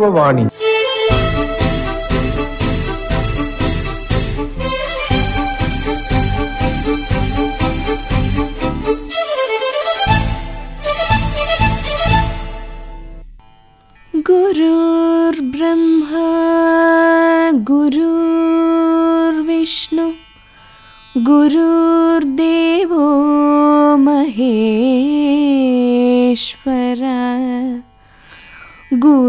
ദൈവവാണി ഗുരുർബ്രഹ്മ ഗുരുർവിഷ്ണു ഗുരുദേവോ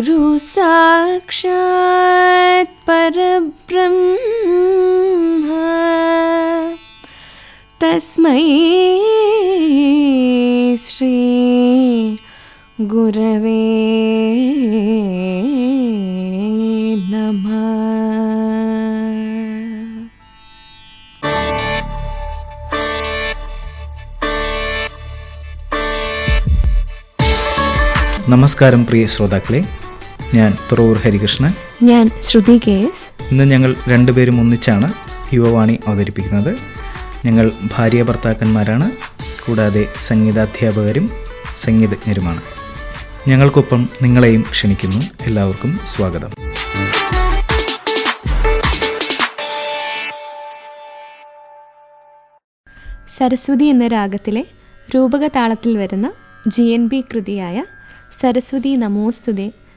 ഗുരു സാക്ഷാത് പരബ്രഹ്മ. തസ്മൈ ശ്രീ ഗുരവേ നമ. നമസ്കാരം പ്രിയ ശ്രോതാക്കളെ. ഞാൻ തുറവൂർ ഹരികൃഷ്ണൻ. ഞാൻ ശ്രുതി കേസ് എസ്. ഇന്ന് ഞങ്ങൾ രണ്ടുപേരും ഒന്നിച്ചാണ് യുവവാണി അവതരിപ്പിക്കുന്നത്. ഞങ്ങൾ ഭാര്യ ഭർത്താക്കന്മാരാണ്. കൂടാതെ സംഗീതാധ്യാപകരും സംഗീതജ്ഞരുമാണ്. ഞങ്ങൾക്കൊപ്പം നിങ്ങളെയും ക്ഷണിക്കുന്നു. എല്ലാവർക്കും സ്വാഗതം. സരസ്വതി എന്ന രാഗത്തിലെ രൂപകതാളത്തിൽ വരുന്ന ജി എൻ ബി കൃതിയായ സരസ്വതി നമോസ്തുതേ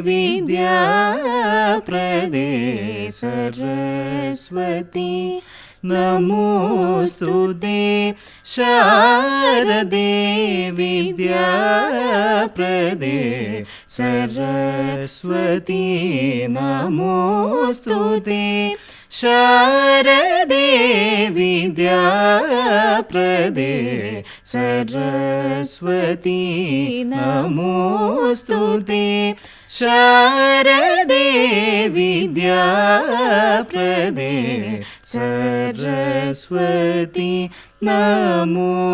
വിദ്യാപ്രദേ സരസ്വതി നമോസ്തുതേ ശാരദേ വിദ്യാപ്രദേ സരസ്വതി. നമോസ്തുതേ ശാരദേ വിദ്യാപ്രദേ സരസ്വതി. നമോസ്തുതേ ശാരദേ വിദ്യാപ്രദേ സരസ്വതി നമോസ്തുതേ ശാരദേ വിദ്യാപ്രദേ സരസ്വതി നമോസ്തുതേ ശാരദേ വിദ്യാപ്രദേ സരസ്വതി നമോസ്തുതേ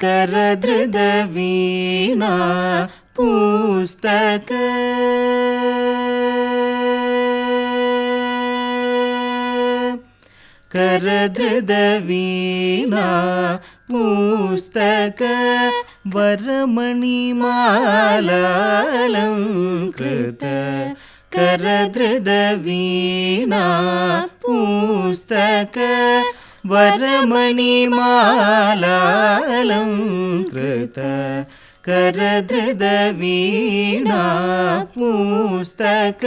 करधृदवीणा पुस्तक। करधृदवीणा पुस्तक वरमणि मालालं करधृदवीणा पुस्तक वरमणि मालालं कृतम् कर धृदवीणा पूस्तक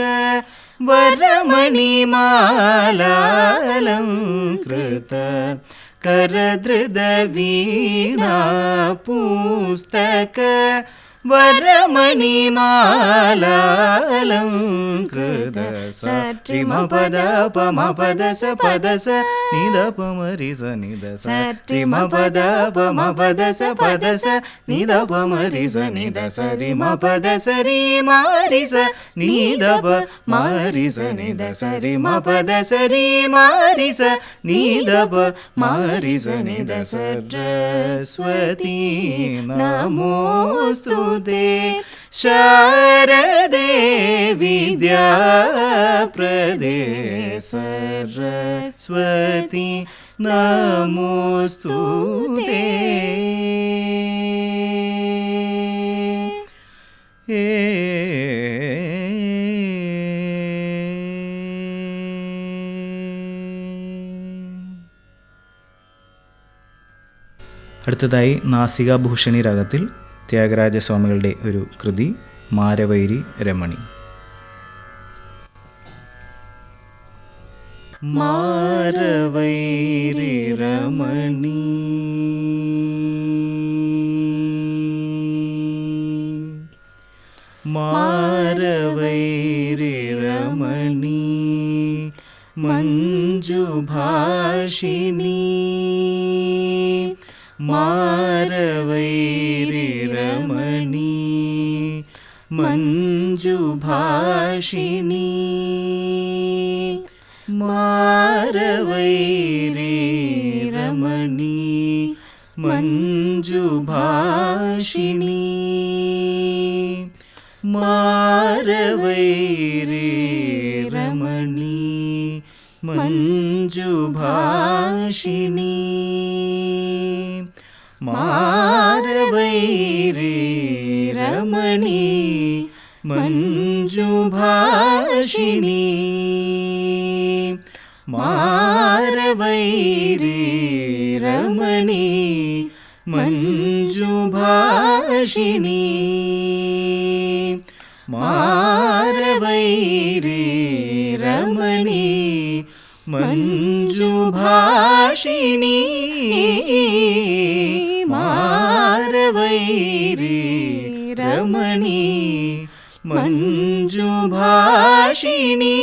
कृत कर धृदवीणा వరమణి మాలంకృత సత్రిమ పద పమ పద స పద స నిద పమరి స నిద సత్రిమ పద పమ పద స పద స నిద పమరి స నిద సరి మ పద సరి మారి స నిద ప మారి స నిద సరి మ పద సరి మారి స నిద ప మారి స నిద సరస్వతి నమోస్తు ഗുരുദേ ശാരദേ വിദ്യാപ്രദേ സരസ്വതി നമോസ്തു. അടുത്തതായി അടുത്തതായി നാസികാഭൂഷണി രാഗത്തിൽ ത്യാഗരാജസ്വാമികളുടെ ഒരു കൃതി മാരവൈരി രമണി. മാരവൈരി രമണി. മാരവൈരി രമണി മഞ്ജുഭാഷിണി. മാരവൈ മഞ്ജുഭാഷിണി മാരവൈരമണി മഞ്ജുഭാഷിണി മാരവൈരമണി മഞ്ജുഭാഷിണി മാരവൈരമണി മഞ്ജുഭാഷിണി മാരവൈരമണി മഞ്ജുഭാഷിണി മാരവൈരമണി മഞ്ജുഭാഷിണി മാരവൈരമണി മഞ്ജുഭാഷിണി മാരവൈരി शुभाषिणी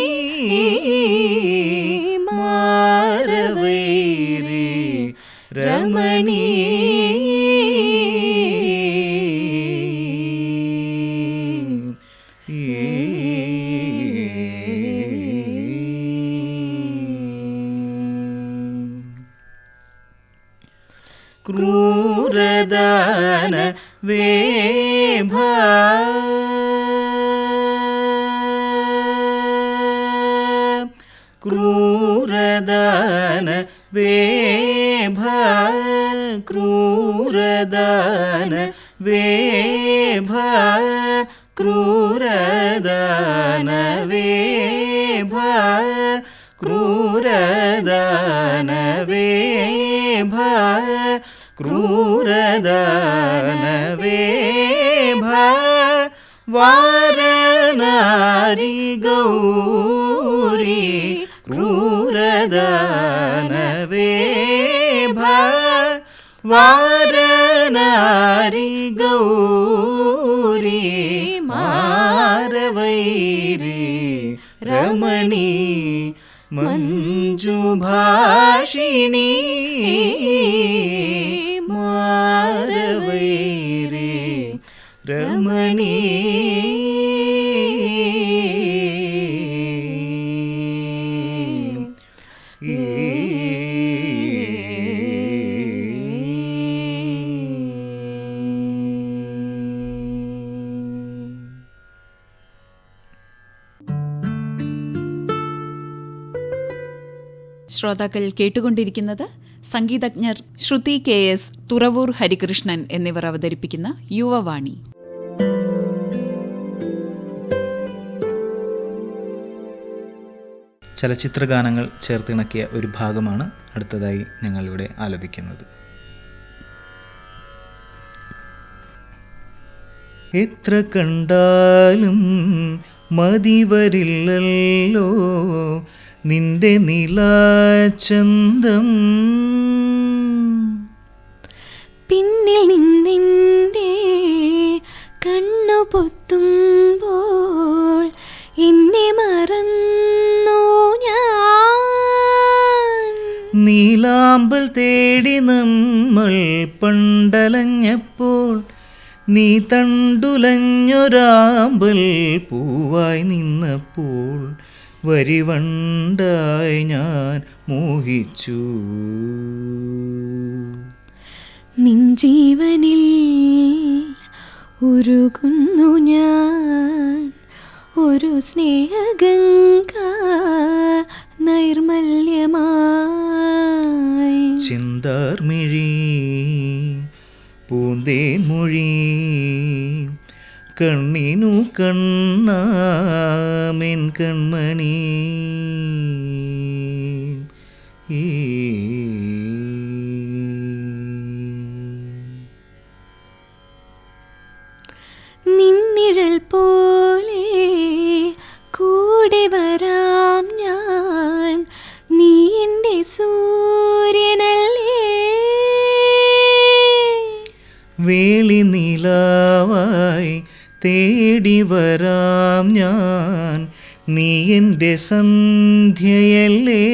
दान वे भ क्रूर क्रूरदान वेभ क्रूरदान वेभ क्रूरदान वेभ क्रूरदान वेभ वारनारि गौरी। ക്രൂരദാന വേഭ വാരണാരി ഗൗരി മാരവൈരി രമണി മഞ്ജുഭാഷിണി മാരവൈരി ശ്രോതാക്കൾ കേട്ടുകൊണ്ടിരിക്കുന്നത് സംഗീതജ്ഞർ ശ്രുതി കെ എസ് തുറവൂർ ഹരികൃഷ്ണൻ എന്നിവർ അവതരിപ്പിക്കുന്ന യുവവാണി. ചലച്ചിത്ര ഗാനങ്ങൾ ചേർത്തിണക്കിയ ഒരു ഭാഗമാണ് അടുത്തതായി ഞങ്ങളിവിടെ ആലപിക്കുന്നത്. എത്ര കണ്ടാലും മതി വരില്ലല്ലോ നിന്റെ നിലാചന്തം പിന്നിൽ നിന്നിന്റെ കണ്ണു പൊത്തുമ്പോൾ എന്നെ മറന്നു ഞാൻ. നീലാമ്പൽ തേടി നമ്മൾ പണ്ടലഞ്ഞപ്പോൾ നീ തണ്ടുലഞ്ഞൊരാമ്പൽ പൂവായി നിന്നപ്പോൾ വരിവണ്ടായി ഞാൻ മോഹിച്ചു. നിൻ ജീവനിൽ ഉരുകുന്നു ഞാൻ. ഒരു സ്നേഹഗംഗ നൈർമല്യമായി. ചിന്താർമിഴി പൂന്തേൻ മൊഴി കണ്ണിനു കണ്ണാമെൻ കൺമണി ഈ തേടി വരാം ഞാൻ. നീ എന്റെ സന്ധ്യയല്ലേ?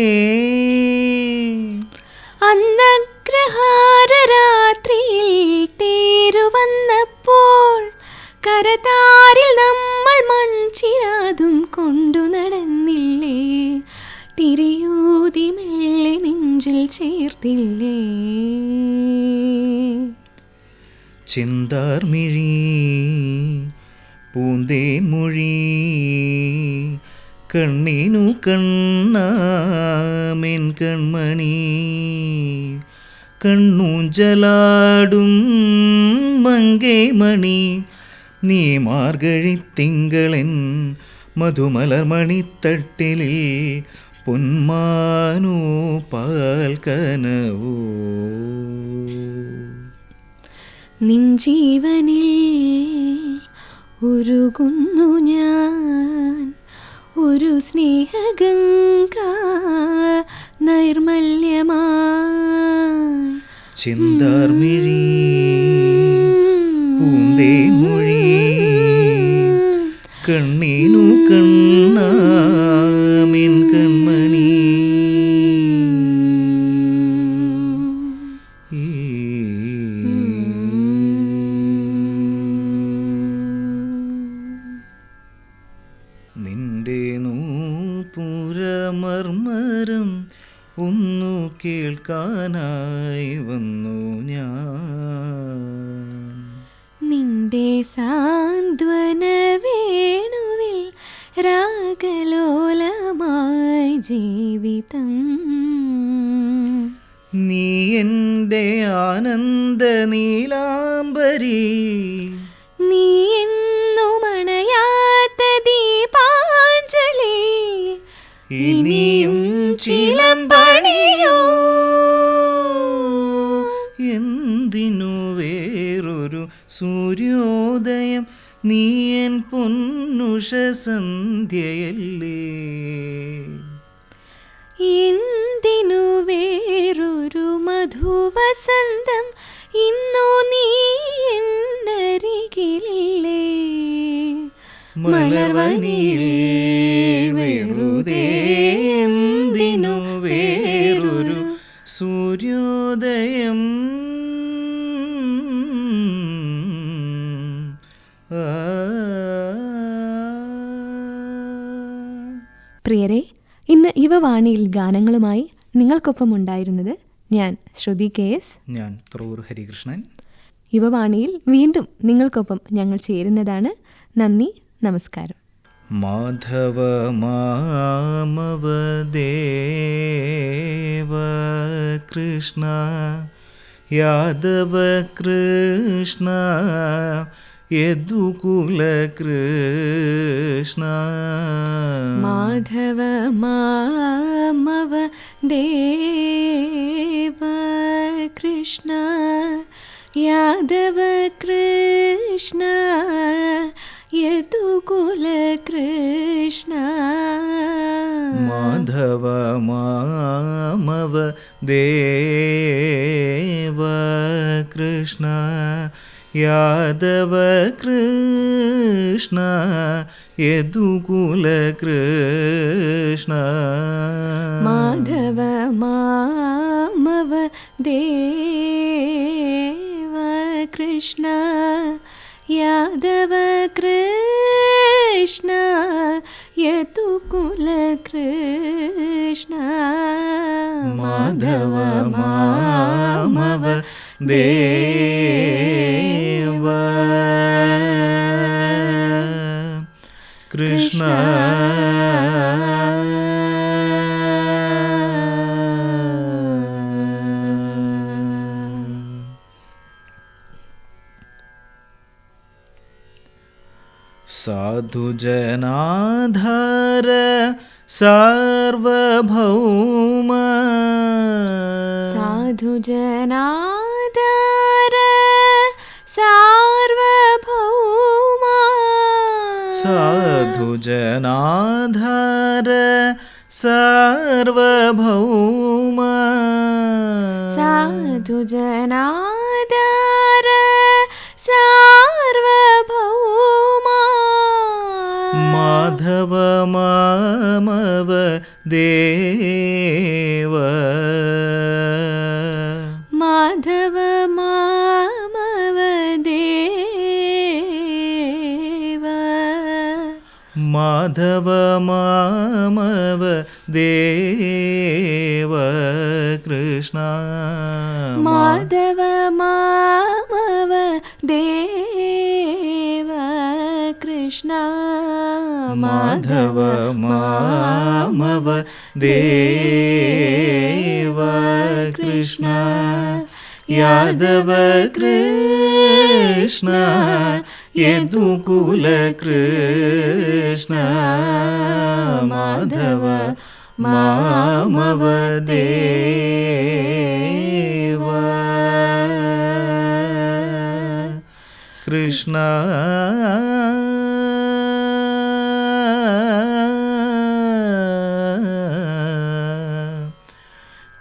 അന്നഗ്രഹാരരാത്രിയിൽ തേരുവന്നപ്പോൾ കരതാരിൽ നമ്മൾ മൺചിരാതും കൊണ്ടു നടന്നില്ലേ? തിരിയൂതി മെല്ലെ നെഞ്ചിൽ ചേർത്തില്ലേ? ചിന്താർമിഴി പൂന്തേൻ മൊഴി. കണ്ണിനു കണ്ണാമെൻ കൺമണി. കണ്ണൂഞ്ചലാടും മങ്കേ മണി. നീ മാർഗഴി തിങ്കളൻ മധുമലർമണിത്തട്ടിലിൽ പൊന്മാനോ പാൽക്കനവോ ജീവനിൽ ഉരുകുന്നു ഞാൻ. ഒരു സ്നേഹഗംഗ നൈർമല്യമായി. ചിന്താർമിഴി പൂന്തേ മൊഴി കണ്ണീനു കണ്ണാമിൻ നിന്റെ സാന്ത്വന വേണുവിൽ രാഗലോലമായി ജീവിതം. നീ എന്റെ ആനന്ദ നീലാംബരി എൻ പൊന്നുഷ സന്ധ്യയല്ലേ? എന്തിനു വേറൊരു മധുവസന്തം ഇന്നോ നീ എന്നരികിലില്ലേ മലർവനിയിൽ വെറുതെ എന്തിനു വേറൊരു സൂര്യോദയം പ്രിയരെ ഇന്ന് യുവവാണിയിൽ ഗാനങ്ങളുമായി നിങ്ങൾക്കൊപ്പം ഉണ്ടായിരുന്നത് ഞാൻ ശ്രുതി കെ എസ്. ഞാൻ ത്രൂർ ഹരികൃഷ്ണൻ. യുവവാണിയിൽ വീണ്ടും നിങ്ങൾക്കൊപ്പം ഞങ്ങൾ ചേരുന്നതാണ്. നന്ദി നമസ്കാരം. മാധവ മാമവദേവ കൃഷ്ണ യാദവ കൃഷ്ണ യദുകുല കൃഷ്ണ മാധവ മാമവ ദേവ കൃഷ്ണ യാദവ കൃഷ്ണ യദുകുല കൃഷ്ണ മാധവ മാമവ ദേവ കൃഷ്ണ യാദവ കൃഷ്ണ യദുകുല കൃഷ്ണ. മാധവ മാമവ ദേവ കൃഷ്ണ യാദവ കൃഷ്ണ യതുകുല കൃഷ്ണ. മാധവ മാമവ ദേവ കൃഷ്ണ സാധുജനാധാര സാർവഭൗമ സാധുജനാദര സാധുജനാധാര സാർവഭൗമ. സാധുജനാദര സാർവഭൗമ. മാധവ മാമവ ദേവ കൃഷ്ണ മാധവ മാമവ ദേവ കൃഷ്ണ യാദവ കൃഷ്ണ യദുകുല കൃഷ്ണ മാധവ മാമവ ദേവ. കൃഷ്ണ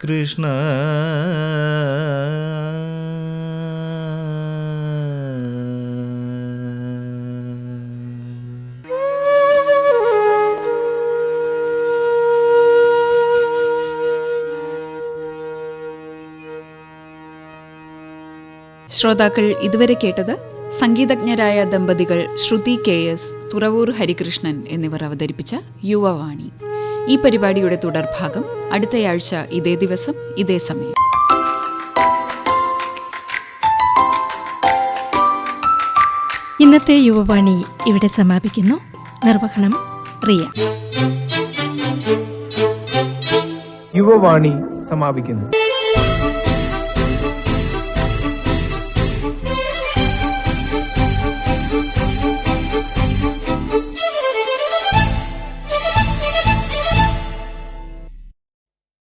കൃഷ്ണ. ശ്രോതാക്കൾ ഇതുവരെ കേട്ടത് സംഗീതജ്ഞരായ ദമ്പതികൾ ശ്രുതി കെ എസ് തുറവൂർ ഹരികൃഷ്ണൻ എന്നിവർ അവതരിപ്പിച്ച യുവവാണി. ഈ പരിപാടിയുടെ തുടർഭാഗം അടുത്തയാഴ്ച ഇതേ ദിവസം ഇതേ സമയം. ഇന്നത്തെ യുവവാണി ഇവിടെ സമാപിക്കുന്നു. നിർവഹണം റിയ. യുവവാണി സമാപിക്കുന്നു.